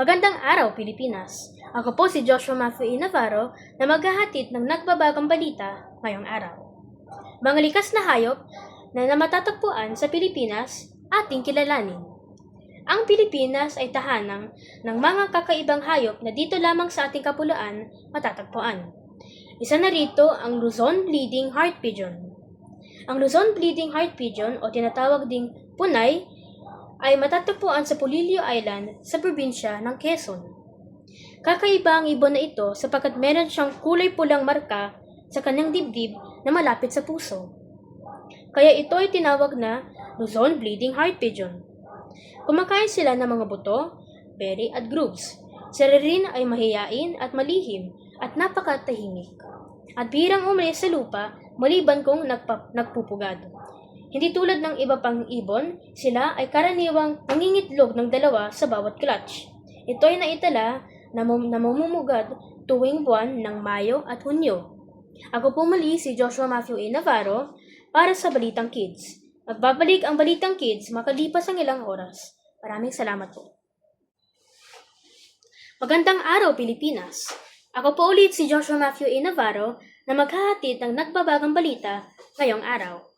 Magandang araw, Pilipinas! Ako po si Joshua Matthew E. Navarro na maghahatid ng nagbabagang balita ngayong araw. Mga likas na hayop na namatatagpuan sa Pilipinas ating kilalanin. Ang Pilipinas ay tahanang ng mga kakaibang hayop na dito lamang sa ating kapuluan matatagpuan. Isa na rito ang Luzon Bleeding Heart Pigeon. Ang Luzon Bleeding Heart Pigeon o tinatawag ding punay ay matatagpuan sa Polillo Island sa probinsya ng Quezon. Kakaiba ang ibon na ito sapagkat meron siyang kulay pulang marka sa kanyang dibdib na malapit sa puso. Kaya ito ay tinawag na Luzon Bleeding Heart Pigeon. Kumakain sila ng mga buto, berry at grooves. Sila rin ay mahiyain at malihim at napakatahimik. At bihirang umalis sa lupa maliban kung nagpa- nagpupugad. Hindi tulad ng iba pang ibon, sila ay karaniwang nangingitlog ng dalawa sa bawat clutch. Ito ay naitala na mum- namumumugad tuwing buwan ng Mayo at Hunyo. Ako po muli si Joshua Matthew A. Navarro para sa Balitang Kids. Magbabalik ang Balitang Kids makalipas ang ilang oras. Maraming salamat po. Magandang araw, Pilipinas! Ako po ulit si Joshua Matthew A. Navarro na maghahatid ng nagbabagang balita ngayong araw.